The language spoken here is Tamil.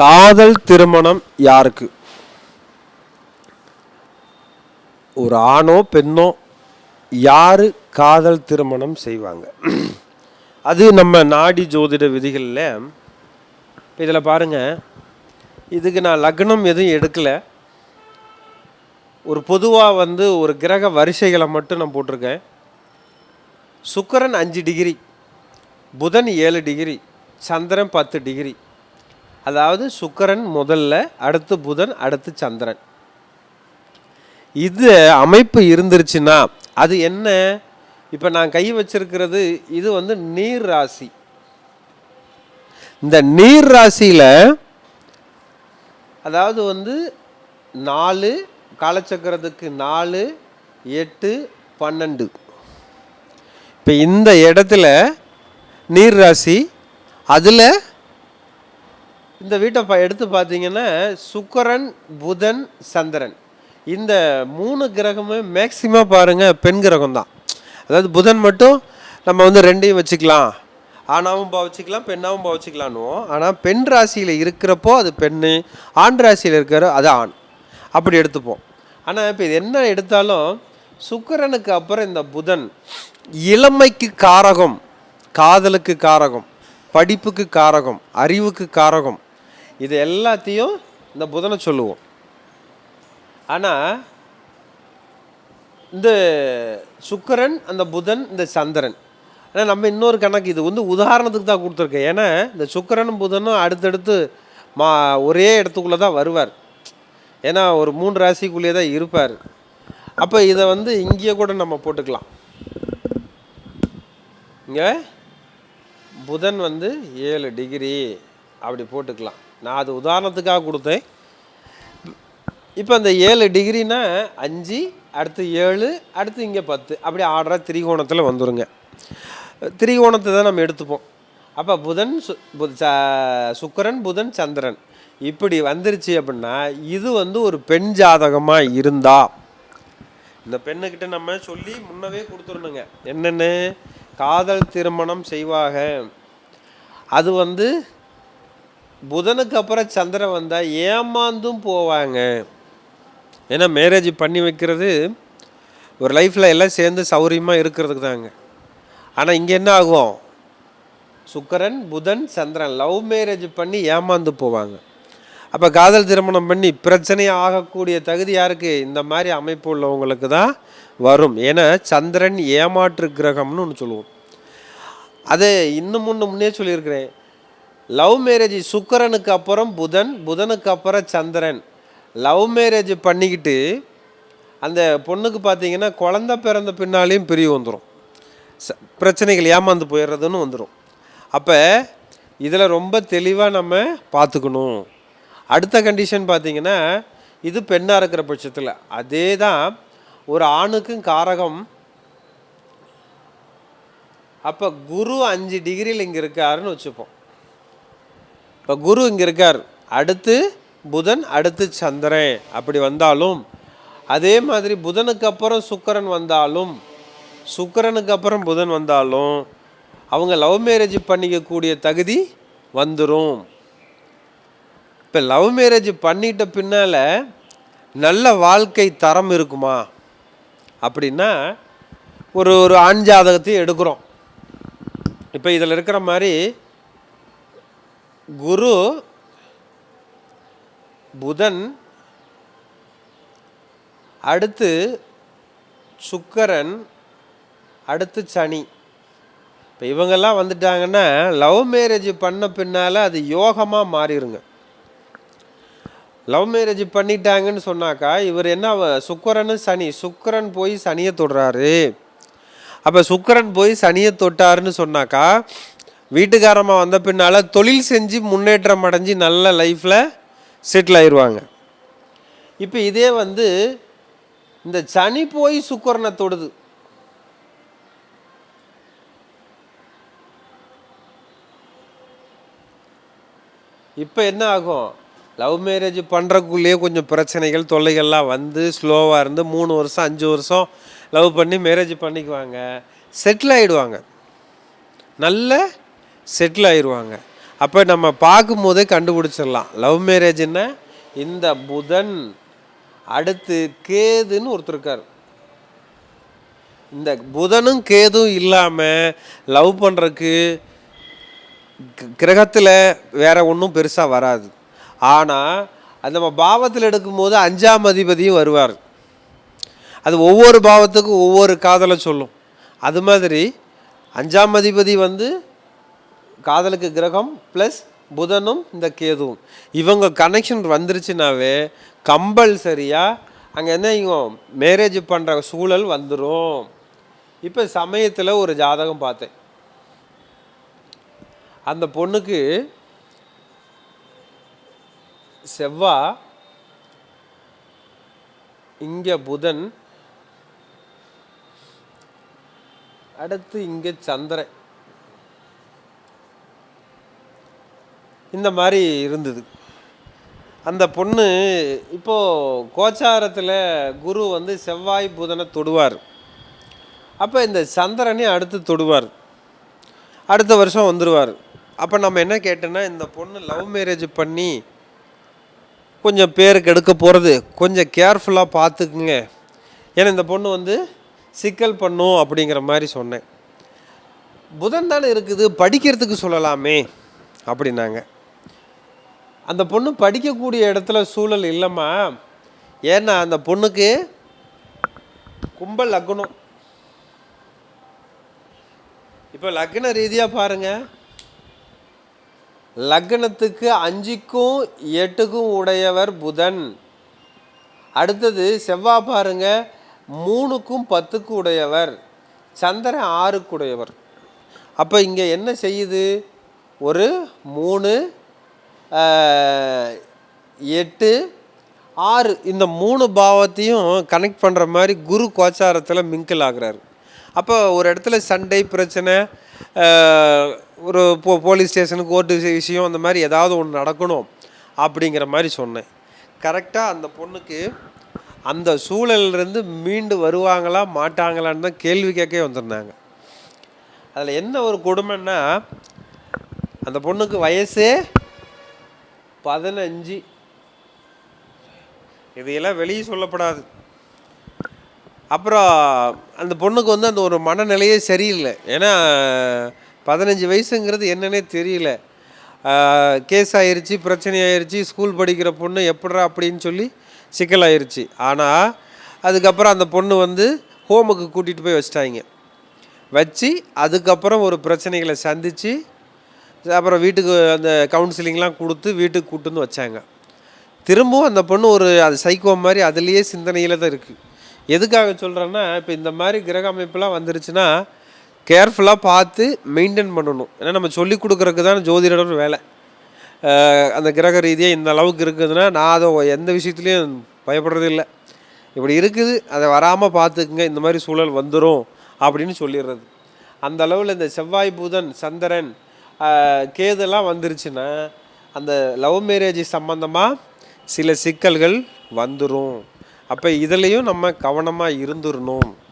காதல் திருமணம் யாருக்கு? ஒரு ஆணோ பெண்ணோ யாரு காதல் திருமணம் செய்வாங்க? அது நம்ம நாடி ஜோதிட விதிகளில் இதில் பாருங்க. இதுக்கு நான் லக்னம் எதுவும் எடுக்கலை. ஒரு பொதுவாக வந்து ஒரு கிரக வரிசைகளை மட்டும் நான் போட்டிருக்கேன். சுக்கரன் அஞ்சு டிகிரி புதன் ஏழு டிகிரி சந்திரன் பத்து டிகிரி. அதாவது சுக்கரன் முதல்ல அடுத்து புதன் அடுத்து சந்திரன். இது அமைப்பு இருந்துருச்சுன்னா அது என்ன? இப்போ நான் கை வச்சிருக்கிறது இது வந்து நீர் ராசி. இந்த நீர் ராசியில் அதாவது வந்து நாலு காலச்சக்கரத்துக்கு நாலு எட்டு பன்னெண்டு. இப்போ இந்த இடத்துல நீர் ராசி அதில் இந்த வீட்டை எடுத்து பார்த்தீங்கன்னா சுக்கரன் புதன் சந்திரன். இந்த மூணு கிரகமே மேக்சிமம் பாருங்கள் பெண் கிரகம் தான். அதாவது புதன் மட்டும் நம்ம வந்து ரெண்டையும் வச்சுக்கலாம். ஆணாவும் பாவச்சிக்கலாம் பெண்ணாவும் பாவச்சிக்கலான்னுவோம். ஆனால் பெண் ராசியில் இருக்கிறப்போ அது பெண்ணு ஆண் ராசியில் இருக்கிற அது ஆண். அப்படி எடுத்துப்போம். ஆனால் இப்போ இது என்ன எடுத்தாலும் சுக்கரனுக்கு அப்புறம் இந்த புதன் இளமைக்கு காரகம் காதலுக்கு காரகம் படிப்புக்கு காரகம் அறிவுக்கு காரகம் இது எல்லாத்தையும் இந்த புதனை சொல்லுவோம். ஆனால் இந்த சுக்கரன் அந்த புதன் இந்த சந்திரன். ஆனால் நம்ம இன்னொரு கணக்கு இது வந்து உதாரணத்துக்கு தான் கொடுத்துருக்கேன். ஏன்னா இந்த சுக்கரனும் புதனும் அடுத்தடுத்து மா ஒரே இடத்துக்குள்ளே தான் வருவார். ஏன்னா ஒரு மூன்று ராசிக்குள்ளேயே தான் இருப்பார். அப்போ இதை வந்து இங்கேயே கூட நம்ம போட்டுக்கலாம். இங்கே புதன் வந்து ஏழு டிகிரி. அப்படி போட்டுக்கலாம். நான் அது உதாரணத்துக்காக கொடுத்தேன். இப்போ அந்த ஏழு டிகிரினா அஞ்சு அடுத்து ஏழு அடுத்து இங்கே பத்து. அப்படி ஆர்டராக திரிகோணத்தில் வந்துருங்க. திரிகோணத்தை தான் நம்ம எடுத்துப்போம். அப்போ புதன் சு- பு- ச- புதன் சந்திரன். இப்படி வந்துருச்சு அப்படின்னா இது வந்து ஒரு பெண் ஜாதகமாக இருந்தா. இந்த பெண்ணுக்கிட்ட நம்ம சொல்லி முன்னவே கொடுத்துடணுங்க. என்னென்னு? காதல் திருமணம் செய்வாங்க. அது வந்து புதனுக்கு அப்புறம் சந்திரன் வந்தால் ஏமாந்தும் போவாங்க. ஏன்னா மேரேஜ் பண்ணி வைக்கிறது ஒரு லைஃப்பில் எல்லாம் சேர்ந்து சௌரியமாக இருக்கிறதுக்கு தாங்க. ஆனால் இங்கே என்ன ஆகும்? சுக்கரன் புதன் சந்திரன் லவ் மேரேஜ் பண்ணி ஏமாந்து போவாங்க. அப்போ காதல் திருமணம் பண்ணி பிரச்சனை ஆகக்கூடிய தகுதி யாருக்கு? இந்த மாதிரி அமைப்பு உள்ளவங்களுக்கு தான் வரும். ஏன்னா சந்திரன் ஏமாற்று கிரகம்னு ஒன்று சொல்லுவோம். அது இன்னும் முன்ன முன்னே சொல்லியிருக்கிறேன். லவ் மேரேஜ் சுக்கரனுக்கு அப்புறம் புதன் புதனுக்கு அப்புறம் சந்திரன். லவ் மேரேஜ் பண்ணிக்கிட்டு அந்த பொண்ணுக்கு பார்த்தீங்கன்னா குழந்த பிறந்த பின்னாலேயும் பிரிவு வந்துடும் ச பிரச்சனைகள் ஏமாந்து போயிடுறதுன்னு வந்துடும் அப்போ இதில் ரொம்ப தெளிவாக நம்ம பார்த்துக்கணும் அடுத்த கண்டிஷன் பார்த்திங்கன்னா இது பெண்ணாக இருக்கிற பட்சத்தில். அதே தான் ஒரு ஆணுக்கும் காரகம். அப்போ குரு அஞ்சு டிகிரியில் இங்கே இருக்காருன்னு வச்சுப்போம். இப்போ குரு இங்கே இருக்கார். அடுத்து புதன் அடுத்து சந்திரன். அப்படி வந்தாலும் அதே மாதிரி புதனுக்கு அப்புறம் சுக்கரன் வந்தாலும் சுக்கரனுக்கு அப்புறம் புதன் வந்தாலும் அவங்க லவ் மேரேஜ் பண்ணிக்கக்கூடிய தகுதி வந்துடும் இப்போ லவ் மேரேஜ் பண்ணிட்ட பின்னால் நல்ல வாழ்க்கை தரம் இருக்குமா? அப்படின்னா ஒரு ஒரு ஆண் ஜாதகத்தையும் எடுக்கிறோம். இப்போ இதில் இருக்கிற மாதிரி குரு புதன் அடுத்து சுக்கரன் அடுத்து சனி. இப்போ இவங்கெல்லாம் வந்துட்டாங்கன்னா லவ் மேரேஜ் பண்ண பின்னால் அது யோகமாக மாறிடுங்க லவ் மேரேஜ் பண்ணிட்டாங்கன்னு சொன்னாக்கா இவர் என்ன அவ- சனி. சுக்கரன் போய் சனியை தொடுறாரு. அப்போ சுக்கரன் போய் சனியை தொட்டாருன்னு சொன்னாக்கா வீட்டுக்காரமாக வந்த பின்னால் தொழில் செஞ்சு முன்னேற்றம் அடைஞ்சு நல்ல லைஃப்பில் செட்டில் ஆயிடுவாங்க இப்போ இதே வந்து இந்த சனி போய் சுக்கரனை தொடுது. இப்போ என்ன ஆகும்? லவ் மேரேஜ் பண்ணுறக்குள்ளேயே கொஞ்சம் பிரச்சனைகள் தொல்லைகள்லாம் வந்து ஸ்லோவாக இருந்து மூணு வருஷம் அஞ்சு வருஷம் லவ் பண்ணி மேரேஜ் பண்ணிக்குவாங்க. செட்டில் ஆகிடுவாங்க நல்ல செட்டில் ஆயிடுவாங்க அப்போ நம்ம பார்க்கும்போதே கண்டுபிடிச்சிடலாம். லவ் மேரேஜ்னா இந்த புதன் அடுத்து கேதுன்னு ஒருத்தர் இருக்கார். இந்த புதனும் கேதும் இல்லாமல் லவ் பண்ணுறக்கு கிரகத்தில் வேற ஒன்றும் பெருசாக வராது. ஆனால் அது நம்ம பாவத்தில் எடுக்கும்போது அஞ்சாம் அதிபதியும் வருவார். அது ஒவ்வொரு பாவத்துக்கும் ஒவ்வொரு காதலை சொல்லும். அது மாதிரி அஞ்சாம் அதிபதி வந்து காதலுக்கு கிரகம் ப்ளஸ் புதனும் இந்த கேதுவும். இவங்க கனெக்ஷன் வந்துருச்சுனாவே கம்பல்சரியாக அங்கே என்ன இவங்க மேரேஜ் பண்ணுற சூழல் வந்துடும் இப்போ சமயத்தில் ஒரு ஜாதகம் பார்த்தேன். அந்த பொண்ணுக்கு செவ்வா இங்கே புதன் அடுத்து இங்கே சந்திரன். இந்த மாதிரி இருந்தது. அந்த பொண்ணு இப்போது கோச்சாரத்தில் குரு வந்து செவ்வாய் புதனை தொடுவார். அப்போ இந்த சந்திரனே அடுத்து தொடுவார். அடுத்த வருஷம் வந்துடுவார் அப்போ நம்ம என்ன கேட்டோன்னா இந்த பொண்ணு லவ் மேரேஜ் பண்ணி கொஞ்சம் பேருக்கு எடுக்க போகிறது கொஞ்சம் கேர்ஃபுல்லாக பார்த்துக்குங்க. ஏன்னா இந்த பொண்ணு வந்து சிக்கல் பண்ணும் அப்படிங்கிற மாதிரி சொன்னேன். புதன் தானே இருக்குது படிக்கிறதுக்கு சொல்லலாமே அப்படின்னாங்க. அந்த பொண்ணு படிக்கக்கூடிய இடத்துல சூழல் இல்லைம்மா. ஏன்னா அந்த பொண்ணுக்கு கும்பல் லக்னம். இப்போ லக்ன ரீதியாக பாருங்க. லக்னத்துக்கு அஞ்சுக்கும் எட்டுக்கும் உடையவர் புதன். அடுத்தது செவ்வாய் பாருங்க. மூணுக்கும் பத்துக்கும் உடையவர். சந்திரன் ஆறுக்கு உடையவர். அப்போ இங்கே என்ன செய்யுது? ஒரு மூணு எட்டு ஆறு இந்த மூணு பாவத்தையும் கனெக்ட் பண்ணுற மாதிரி குரு கோச்சாரத்தில் மிங்கிள் ஆகிறாரு. அப்போ ஒரு இடத்துல சண்டை பிரச்சனை ஒரு போ போலீஸ் ஸ்டேஷனுக்கு கோர்ட்டு விஷயம் அந்த மாதிரி ஏதாவது ஒன்று நடக்கணும் அப்படிங்கிற மாதிரி சொன்னேன். கரெக்டாக அந்த பொண்ணுக்கு அந்த சூழலிருந்து மீண்டு வருவாங்களா மாட்டாங்களான்னு தான் கேள்வி கேட்கவே வந்திருந்தாங்க. அதில் என்ன ஒரு கொடுமைன்னா அந்த பொண்ணுக்கு வயசே பதினஞ்சு. இதையெல்லாம் வெளியே சொல்லப்படாது. அப்புறம் அந்த பொண்ணுக்கு வந்து அந்த ஒரு மனநிலையே சரியில்லை. ஏன்னா பதினஞ்சு வயசுங்கிறது என்னன்னே தெரியல. கேஸ் ஆயிடுச்சு பிரச்சனை ஆயிடுச்சு ஸ்கூல் படிக்கிற பொண்ணு எப்படா அப்படின்னு சொல்லி சிக்கல் ஆயிடுச்சு ஆனால் அதுக்கப்புறம் அந்த பொண்ணு வந்து ஹோமுக்கு கூட்டிகிட்டு போய் வச்சிட்டாங்க. வச்சு அதுக்கப்புறம் ஒரு பிரச்சனைகளை சந்தித்து அப்புறம் வீட்டுக்கு அந்த கவுன்சிலிங்லாம் கொடுத்து வீட்டுக்கு கூட்டு வச்சாங்க. திரும்பவும் அந்த பொண்ணு ஒரு அது சைக்கோ மாதிரி அதுலேயே சிந்தனையில் தான் இருக்குது எதுக்காக சொல்கிறேன்னா இப்போ இந்த மாதிரி கிரக அமைப்புலாம் வந்துருச்சுன்னா கேர்ஃபுல்லாக பார்த்து மெயின்டைன் பண்ணணும். ஏன்னா நம்ம சொல்லி கொடுக்குறதுக்கு தான் ஜோதிடர் வேலை. அந்த கிரக ரீதியாக இந்த அளவுக்கு இருக்குதுன்னா நான் அதை எந்த விஷயத்துலையும் பயப்படுறது இல்லை. இப்படி இருக்குது அதை வராமல் பார்த்துக்குங்க இந்த மாதிரி சூழல் வந்துடும் அப்படின்னு சொல்லிடுறது. அந்த அளவில் இந்த செவ்வாய் புதன் சந்திரன் கேதெல்லாம் வந்துருச்சுன்னா அந்த லவ் மேரேஜ் சம்மந்தமாக சில சிக்கல்கள் வந்துடும் அப்போ இதுலேயும் நம்ம கவனமாக இருந்துடணும்